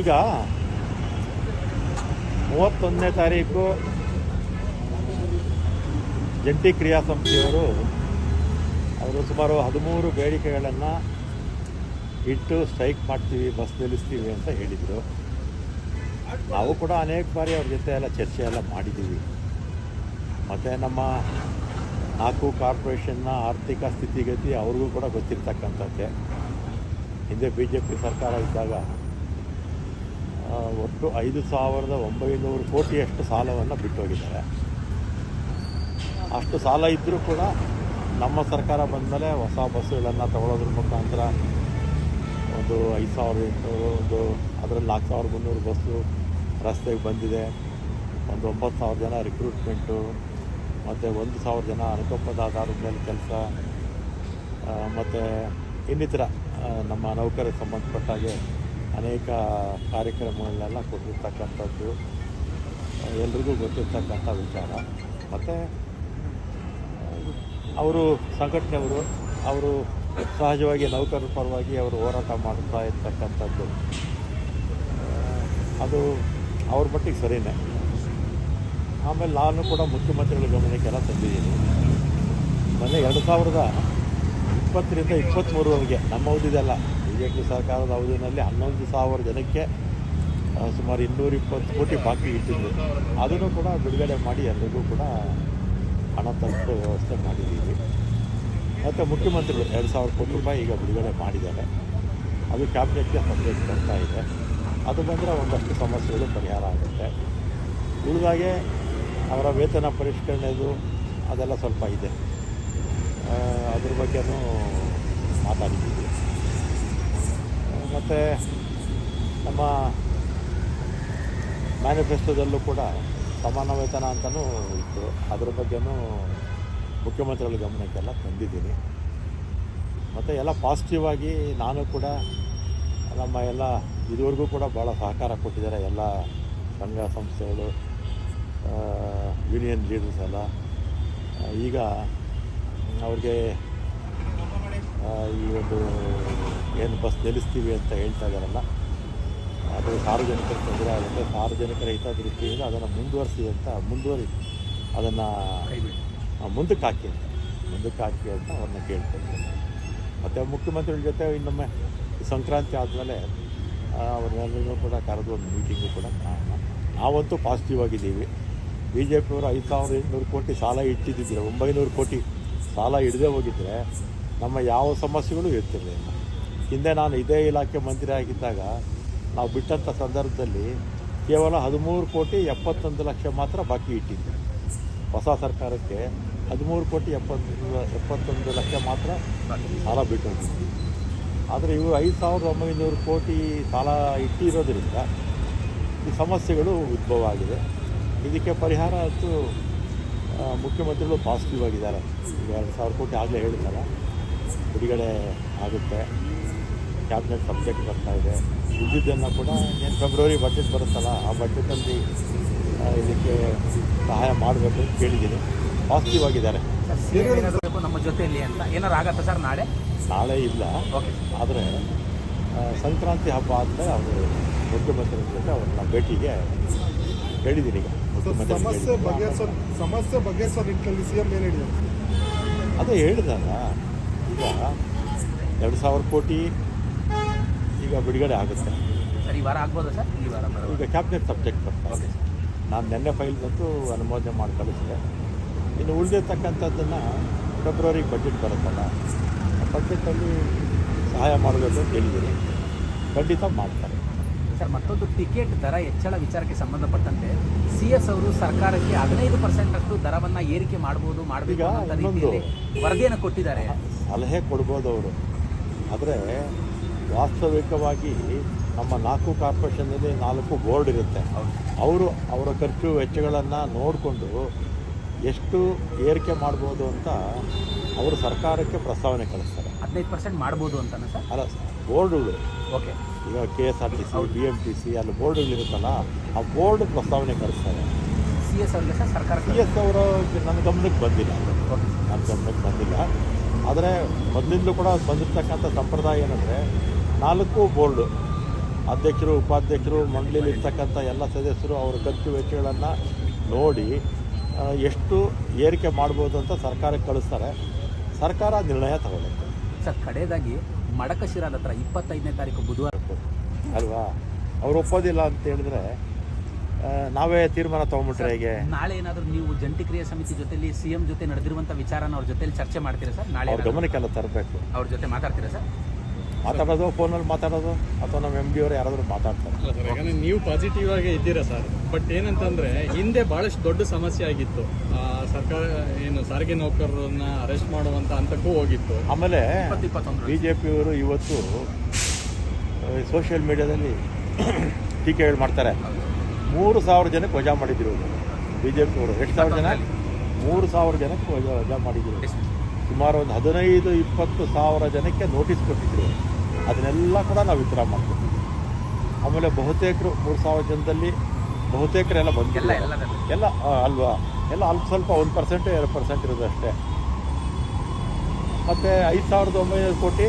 ಈಗ ಮೂವತ್ತೊಂದನೇ ತಾರೀಕು ಜಂಟಿ ಕ್ರಿಯಾ ಸಂಸ್ಥೆಯವರು ಅವರು ಸುಮಾರು ಹದಿಮೂರು ಬೇಡಿಕೆಗಳನ್ನು ಇಟ್ಟು ಸ್ಟ್ರೈಕ್ ಮಾಡ್ತೀವಿ, ಬಸ್ ನಿಲ್ಲಿಸ್ತೀವಿ ಅಂತ ಹೇಳಿದರು. ನಾವು ಕೂಡ ಅನೇಕ ಬಾರಿ ಅವ್ರ ಜೊತೆ ಎಲ್ಲ ಚರ್ಚೆ ಎಲ್ಲ ಮಾಡಿದ್ದೀವಿ. ಮತ್ತು ನಮ್ಮ ನಾಲ್ಕು ಕಾರ್ಪೊರೇಷನ್ನ ಆರ್ಥಿಕ ಸ್ಥಿತಿಗತಿ ಅವ್ರಿಗೂ ಕೂಡ ಗೊತ್ತಿರ್ತಕ್ಕಂಥದ್ದೇ. ಹಿಂದೆ ಬಿ ಜೆ ಪಿ ಸರ್ಕಾರ ಇದ್ದಾಗ ಒಟ್ಟು ಐದು ಸಾವಿರದ ಒಂಬೈನೂರು ಕೋಟಿಯಷ್ಟು ಸಾಲವನ್ನು ಬಿಟ್ಟೋಗಿದ್ದಾರೆ. ಅಷ್ಟು ಸಾಲ ಇದ್ದರೂ ಕೂಡ ನಮ್ಮ ಸರ್ಕಾರ ಬಂದಮೇಲೆ ಹೊಸ ಬಸ್ಸುಗಳನ್ನು ತಗೊಳ್ಳೋದ್ರ ಮುಖಾಂತರ ಒಂದು ಐದು ಸಾವಿರದ ಎಂಟುನೂರು ಒಂದು ಅದರಲ್ಲಿ ನಾಲ್ಕು ಸಾವಿರದ ಮುನ್ನೂರು ಬಸ್ಸು ರಸ್ತೆಗೆ ಬಂದಿದೆ. ಒಂದು ಒಂಬತ್ತು ಸಾವಿರ ಜನ ರಿಕ್ರೂಟ್ಮೆಂಟು ಮತ್ತು ಒಂದು ಸಾವಿರ ಜನ ಅನುಕಂಪದ ಆಧಾರದ ಮೇಲೆ ಕೆಲಸ ಮತ್ತು ಇನ್ನಿತರ ನಮ್ಮ ನೌಕರಿಗೆ ಸಂಬಂಧಪಟ್ಟ ಹಾಗೆ ಅನೇಕ ಕಾರ್ಯಕ್ರಮಗಳನ್ನೆಲ್ಲ ಕೊಟ್ಟಿರ್ತಕ್ಕಂಥದ್ದು, ಎಲ್ರಿಗೂ ಗೊತ್ತಿರ್ತಕ್ಕಂಥ ವಿಚಾರ. ಮತ್ತು, ಅವರು ಸಂಘಟನೆಯವರು, ಅವರು ಸಹಜವಾಗಿ ನೌಕರರ ಪರವಾಗಿ ಅವರು ಹೋರಾಟ ಮಾಡ್ತಾ ಇರ್ತಕ್ಕಂಥದ್ದು. ಅದು ಅವ್ರ ಮಟ್ಟಿಗೆ ಸರಿಯೇ ಆಮೇಲೆ ನಾನು ಕೂಡ ಮುಖ್ಯಮಂತ್ರಿಗಳ ಗಮನಕ್ಕೆಲ್ಲ ತಂದಿದ್ದೀನಿ. ಮೊನ್ನೆ ಎರಡು ಸಾವಿರದ ಇಪ್ಪತ್ತರಿಂದ ಇಪ್ಪತ್ತ್ಮೂರವರೆಗೆ ನಮ್ಮ ಓದಿದೆಲ್ಲ ಜೆ ಪಿ ಸರ್ಕಾರದ ಅವಧಿಯಲ್ಲಿ ಹನ್ನೊಂದು ಸಾವಿರ ಜನಕ್ಕೆ ಸುಮಾರು ಇನ್ನೂರ ಇಪ್ಪತ್ತು ಕೋಟಿ ಬಾಕಿ ಇಟ್ಟಿದ್ದು ಅದನ್ನು ಕೂಡ ಬಿಡುಗಡೆ ಮಾಡಿ ಎಲ್ಲರಿಗೂ ಕೂಡ ಹಣ ತಲುಪುವ ವ್ಯವಸ್ಥೆ ಮಾಡಿದ್ದೀವಿ. ಮತ್ತು ಮುಖ್ಯಮಂತ್ರಿಗಳು ಎರಡು ಸಾವಿರ ಕೋಟಿ ರೂಪಾಯಿ ಈಗ ಬಿಡುಗಡೆ ಮಾಡಿದ್ದಾರೆ. ಅದು ಕ್ಯಾಬಿನೆಟ್ಗೆ ಸಂದೇಶ ಬರ್ತಾ ಇದೆ. ಅದು ಬಂದರೆ ಒಂದಷ್ಟು ಸಮಸ್ಯೆಗಳು ಪರಿಹಾರ ಆಗುತ್ತೆ. ಉಳಿದಾಗೆ ಅವರ ವೇತನ ಪರಿಷ್ಕರಣೆದು ಅದೆಲ್ಲ ಸ್ವಲ್ಪ ಇದೆ. ಅದ್ರ ಬಗ್ಗೆನೂ ಮಾತಾಡಿದ್ದೀವಿ. ಮತ್ತು ನಮ್ಮ ಮ್ಯಾನಿಫೆಸ್ಟೋದಲ್ಲೂ ಕೂಡ ಸಮಾನ ವೇತನ ಅಂತಲೂ ಇತ್ತು. ಅದ್ರ ಬಗ್ಗೆನೂ ಮುಖ್ಯಮಂತ್ರಿಗಳ ಗಮನಕ್ಕೆಲ್ಲ ತಂದಿದ್ದೀನಿ. ಮತ್ತು ಎಲ್ಲ ಪಾಸಿಟಿವ್ ಆಗಿ ನಾನು ಕೂಡ ನಮ್ಮ ಎಲ್ಲ ಇದುವರೆಗೂ ಕೂಡ ಭಾಳ ಸಹಕಾರ ಕೊಟ್ಟಿದ್ದಾರೆ ಎಲ್ಲ ಸಂಘ ಸಂಸ್ಥೆಗಳು ಯೂನಿಯನ್ ಲೀಡರ್ಸ್ ಎಲ್ಲ. ಈಗ ಅವ್ರಿಗೆ ಈ ಒಂದು ಏನು ಬಸ್ ನಿಲ್ಲಿಸ್ತೀವಿ ಅಂತ ಹೇಳ್ತಾ ಇದ್ದಾರಲ್ಲ ಅದು ಸಾರ್ವಜನಿಕರ ತೊಂದರೆ ಆಗುತ್ತೆ. ಸಾರ್ವಜನಿಕರ ಹಿತದೃಷ್ಟಿಯಿಂದ ಅದನ್ನು ಮುಂದುವರಿಸಿ ಅಂತ ಮುಂದುವರಿ ಅದನ್ನು ಮುಂದಕ್ಕೆ ಹಾಕಿ ಅಂತ ಮುಂದಕ್ಕೆ ಹಾಕಿ ಅಂತ ಅವ್ರನ್ನ ಕೇಳ್ಕೊಳ್ತೀನಿ ಮತ್ತು ಮುಖ್ಯಮಂತ್ರಿಗಳ ಜೊತೆ ಇನ್ನೊಮ್ಮೆ ಸಂಕ್ರಾಂತಿ ಆದಮೇಲೆ ಅವರೆಲ್ಲರೂ ಕೂಡ ಕರೆದು ಒಂದು ಮೀಟಿಂಗು ಕೂಡ ಕಾರಣ ನಾವಂತೂ ಪಾಸಿಟಿವ್ ಆಗಿದ್ದೀವಿ. ಬಿ ಜೆ ಪಿಯವರು ಐದು ಸಾವಿರದ ಎಂಟುನೂರು ಕೋಟಿ ಸಾಲ ಇಟ್ಟಿದ್ದಿದ್ರೆ ಒಂಬೈನೂರು ಕೋಟಿ ಸಾಲ ಹಿಡಿದೇ ಹೋಗಿದ್ದರೆ ನಮ್ಮ ಯಾವ ಸಮಸ್ಯೆಗಳು ಇರ್ತಿರಲಿಲ್ಲ ಹಿಂದೆ ನಾನು ಇದೇ ಇಲಾಖೆ ಮಂತ್ರಿ ಆಗಿದ್ದಾಗ ನಾವು ಬಿಟ್ಟಂಥ ಸಂದರ್ಭದಲ್ಲಿ ಕೇವಲ ಹದಿಮೂರು ಕೋಟಿ ಎಪ್ಪತ್ತೊಂದು ಲಕ್ಷ ಮಾತ್ರ ಬಾಕಿ ಇಟ್ಟಿದ್ದೆ. ಹೊಸ ಸರ್ಕಾರಕ್ಕೆ ಹದಿಮೂರು ಕೋಟಿ ಎಪ್ಪತ್ತೊಂದು ಎಪ್ಪತ್ತೊಂದು ಲಕ್ಷ ಮಾತ್ರ ಸಾಲ ಬಿಟ್ಟು ಆದರೆ ಇವರು ಐದು ಸಾವಿರದ ಒಂಬೈನೂರು ಕೋಟಿ ಸಾಲ ಇಟ್ಟಿರೋದ್ರಿಂದ ಈ ಸಮಸ್ಯೆಗಳು ಉದ್ಭವ ಆಗಿದೆ. ಇದಕ್ಕೆ ಪರಿಹಾರ ಅಂತೂ ಮುಖ್ಯಮಂತ್ರಿಗಳು ಪಾಸಿಟಿವ್ ಆಗಿದ್ದಾರೆ. ಈಗ ಎರಡು ಸಾವಿರ ಕೋಟಿ ಆಗಲೇ ಹೇಳಿದ್ದಾರೆ ಬಿಡುಗಡೆ ಆಗುತ್ತೆ. ಕ್ಯಾಬಿನೆಟ್ ಸಬ್ಜೆಕ್ಟ್ ಬರ್ತಾ ಇದೆ. ಉಳಿದಿದ್ದನ್ನು ಕೂಡ ಏನು ಫೆಬ್ರವರಿ ಬಜೆಟ್ ಬರುತ್ತಲ್ಲ ಆ ಬಜೆಟಲ್ಲಿ ಇದಕ್ಕೆ ಸಹಾಯ ಮಾಡಬೇಕು ಅಂತ ಕೇಳಿದ್ದೀನಿ. ಪಾಸಿಟಿವ್ ಆಗಿದ್ದಾರೆ. ನಮ್ಮ ಜೊತೆಯಲ್ಲಿ ಅಂತ ಏನಾರು ಆಗತ್ತಾ ಸರ್ ನಾಳೆ? ನಾಳೆ ಇಲ್ಲ. ಓಕೆ ಆದರೆ ಸಂಕ್ರಾಂತಿ ಹಬ್ಬ ಆದರೆ ಅವರು ಮುಖ್ಯಮಂತ್ರಿ ಜೊತೆ ಅವ್ರನ್ನ ಭೇಟಿಗೆ ಹೇಳಿದ್ದೀನಿ ಈಗ. ಸಮಸ್ಯೆ ಬಗೆಹರಿಸೋ ಸಮಸ್ಯೆ ಬಗೆಹರಿಸೋ ನಿಟ್ಟಿನಲ್ಲಿ ಸಿಎಂ ಏನು ಹೇಳಿದ್ರು ಅದೇ ಹೇಳಿದಲ್ಲ ಈಗ ಎರಡು ಸಾವಿರ ಕೋಟಿ ಈಗ ಬಿಡುಗಡೆ ಆಗುತ್ತೆ. ಸರ್ ಈ ವಾರ ಆಗ್ಬೋದಾ ಸರ್? ಈ ವಾರ ಬರೋ ಈಗ ಕ್ಯಾಬಿನೆಟ್ ಸಬ್ಜೆಕ್ಟ್ ಬರ್ತಾ ನಾನು ನಿನ್ನೆ ಫೈಲ್ ಬಂತು ಅನುಮೋದನೆ ಮಾಡಿ ಕಳಿಸಿದೆ ಇನ್ನು ಉಳಿದಿರ್ತಕ್ಕಂಥದ್ದನ್ನು ಫೆಬ್ರವರಿಗೆ ಬಜೆಟ್ ಬರುತ್ತಲ್ಲ ಆ ಬಜೆಟಲ್ಲಿ ಸಹಾಯ ಮಾಡಬೇಕು ಅಂತ ಹೇಳಿದ್ದೀನಿ ಖಂಡಿತ ಮಾಡ್ತಾರೆ. ಸರ್ ಮತ್ತೊಂದು ಟಿಕೆಟ್ ದರ ಹೆಚ್ಚಳ ವಿಚಾರಕ್ಕೆ ಸಂಬಂಧಪಟ್ಟಂತೆ ಸಿ ಎಸ್ ಅವರು ಸರ್ಕಾರಕ್ಕೆ ಹದಿನೈದು ಪರ್ಸೆಂಟ್ ಅಷ್ಟು ದರವನ್ನ ಏರಿಕೆ ಮಾಡಬಹುದು ಮಾಡಬೇಕು ಅಂತ ರೀತಿಯಲ್ಲಿ ವರದಿಯನ್ನು ಕೊಟ್ಟಿದ್ದಾರೆ. ಸಲಹೆ ಕೊಡ್ಬೋದು ಅವರು. ಆದರೆ ವಾಸ್ತವಿಕವಾಗಿ ನಮ್ಮ ನಾಲ್ಕು ಕಾರ್ಪೊರೇಷನಲ್ಲಿ ನಾಲ್ಕು ಬೋರ್ಡ್ ಇರುತ್ತೆ. ಅವರು ಅವರ ಖರ್ಚು ವೆಚ್ಚಗಳನ್ನು ನೋಡಿಕೊಂಡು ಎಷ್ಟು ಏರಿಕೆ ಮಾಡ್ಬೋದು ಅಂತ ಅವರು ಸರ್ಕಾರಕ್ಕೆ ಪ್ರಸ್ತಾವನೆ ಕಳಿಸ್ತಾರೆ. ಹದಿನೈದು ಪರ್ಸೆಂಟ್ ಮಾಡ್ಬೋದು ಅಂತಾನೆ ಸರ್? ಅಲ್ಲ ಬೋರ್ಡುಗಳು. ಓಕೆ. ಈಗ K S R T C B M T C ಅಲ್ಲಿ ಬೋರ್ಡುಗಳಿರುತ್ತಲ್ಲ ಆ ಬೋರ್ಡ್ ಪ್ರಸ್ತಾವನೆ ಕಳಿಸ್ತಾರೆ ಸಿ ಎಸ್ ಸರ್ ಸರ್ಕಾರ ಸಿ ಎಸ್ ಅವರು ನನ್ನ ಗಮನಕ್ಕೆ ಬಂದಿಲ್ಲ. ಓಕೆ. ನನ್ನ ಗಮನಕ್ಕೆ ಬಂದಿಲ್ಲ. ಆದರೆ ಮೊದಲಿಂದಲೂ ಕೂಡ ಬಂದಿರತಕ್ಕಂಥ ಸಂಪ್ರದಾಯ ಏನಂದರೆ ನಾಲ್ಕು ಬೋರ್ಡು. ಅಧ್ಯಕ್ಷರು ಉಪಾಧ್ಯಕ್ಷರು ಮಂಡಳಿಯಲ್ಲಿ ಇರ್ತಕ್ಕಂಥ ಎಲ್ಲ ಸದಸ್ಯರು ಅವರ ಖರ್ಚು ವೆಚ್ಚಗಳನ್ನು ನೋಡಿ ಎಷ್ಟು ಏರಿಕೆ ಮಾಡ್ಬೋದು ಅಂತ ಸರ್ಕಾರಕ್ಕೆ ಕಳಿಸ್ತಾರೆ. ಸರ್ಕಾರ ನಿರ್ಣಯ ತಗೊಳ್ಳುತ್ತೆ. ಸರ್ ಕಡೆಯದಾಗಿ ಮಡಕಶಿರಾದ ಹತ್ರ ಇಪ್ಪತ್ತೈದನೇ ತಾರೀಕು ಬುಧವಾರ ಅಲ್ವಾ? ಅವ್ರು ಒಪ್ಪೋದಿಲ್ಲ ಅಂತ ಹೇಳಿದ್ರೆ ನಾವೇ ತೀರ್ಮಾನ ತಗೊಂಡ್ಬಿಟ್ರೆ ಹೇಗೆ? ನಾಳೆ ಏನಾದರೂ ನೀವು ಜಂಟಿ ಕ್ರಿಯಾ ಸಮಿತಿ ಜೊತೆಲಿ ಸಿಎಂ ಜೊತೆ ನಡೆದಿರುವಂಥ ವಿಚಾರನ ಅವ್ರ ಜೊತೆಲಿ ಚರ್ಚೆ ಮಾಡ್ತೀರಾ ಸರ್? ನಾಳೆ ಗಮನಕ್ಕೆಲ್ಲ ತರಬೇಕು. ಅವ್ರ ಜೊತೆ ಮಾತಾಡ್ತೀರಾ ಸರ್? ಮಾತಾಡೋದು ಫೋನಲ್ಲಿ ಮಾತಾಡೋದು ಅಥವಾ ನಮ್ಮ ಎಂ ಡಿ ಅವರು ಯಾರಾದರೂ ಮಾತಾಡ್ತಾರೆ. ಅಲ್ಲ ಸರ್ ಯಾಕಂದ್ರೆ ನೀವು ಪಾಸಿಟಿವ್ ಆಗೇ ಇದ್ದೀರಾ ಸರ್? ಬಟ್ ಏನಂತಂದ್ರೆ ಹಿಂದೆ ಬಹಳಷ್ಟು ದೊಡ್ಡ ಸಮಸ್ಯೆ ಆಗಿತ್ತು. ಆ, ಸರ್ಕಾರ ಏನು ಸಾರಿಗೆ ನೌಕರರನ್ನ ಅರೆಸ್ಟ್ ಮಾಡುವಂತ ಹಂತಕ್ಕೂ ಹೋಗಿತ್ತು. ಆಮೇಲೆ ಬಿ ಜೆ ಪಿಯವರು ಇವತ್ತು ಸೋಷಿಯಲ್ ಮೀಡಿಯಾದಲ್ಲಿ ಹೇಳಿ ಮಾಡ್ತಾರೆ. ಮೂರು ಸಾವಿರ ಜನಕ್ಕೆ ವಜಾ ಮಾಡಿದ್ರು ಬಿ ಜೆ ಪಿಯವರು ಎಷ್ಟು ಸಾವಿರ ಜನ? ಮೂರು ಸಾವಿರ ಜನಕ್ಕೆ ವಜಾ ವಜಾ ಮಾಡಿದ್ರು. ಸುಮಾರು ಒಂದು ಹದಿನೈದು ಇಪ್ಪತ್ತು ಸಾವಿರ ಜನಕ್ಕೆ ನೋಟಿಸ್ ಕೊಟ್ಟಿದ್ರು. ಅದನ್ನೆಲ್ಲ ಕೂಡ ನಾವು ವಿತ್ಡ್ರಾ ಮಾಡ್ತೀವಿ. ಆಮೇಲೆ ಬಹುತೇಕರು ಮೂರು ಸಾವಿರ ಜನದಲ್ಲಿ ಬಹುತೇಕರೆಲ್ಲ ಎಲ್ಲ ಬಂದಿಲ್ಲ ಎಲ್ಲ ಎಲ್ಲ ಅಲ್ವಾ? ಎಲ್ಲ ಅಲ್ಪ ಸ್ವಲ್ಪ ಒಂದು ಪರ್ಸೆಂಟ್ ಎರಡು ಪರ್ಸೆಂಟ್ ಇರೋದಷ್ಟೇ ಮತ್ತು ಐದು ಸಾವಿರದ ಒಂಬೈನೂರು ಕೋಟಿ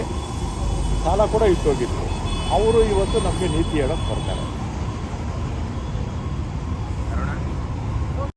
ಸಾಲ ಕೂಡ ಇಟ್ಟೋಗಿದ್ರು. ಅವರು ಇವತ್ತು ನಮಗೆ ನೀತಿ ಹೇಳೋಕ್ಕೆ ಬರ್ತಾರೆ.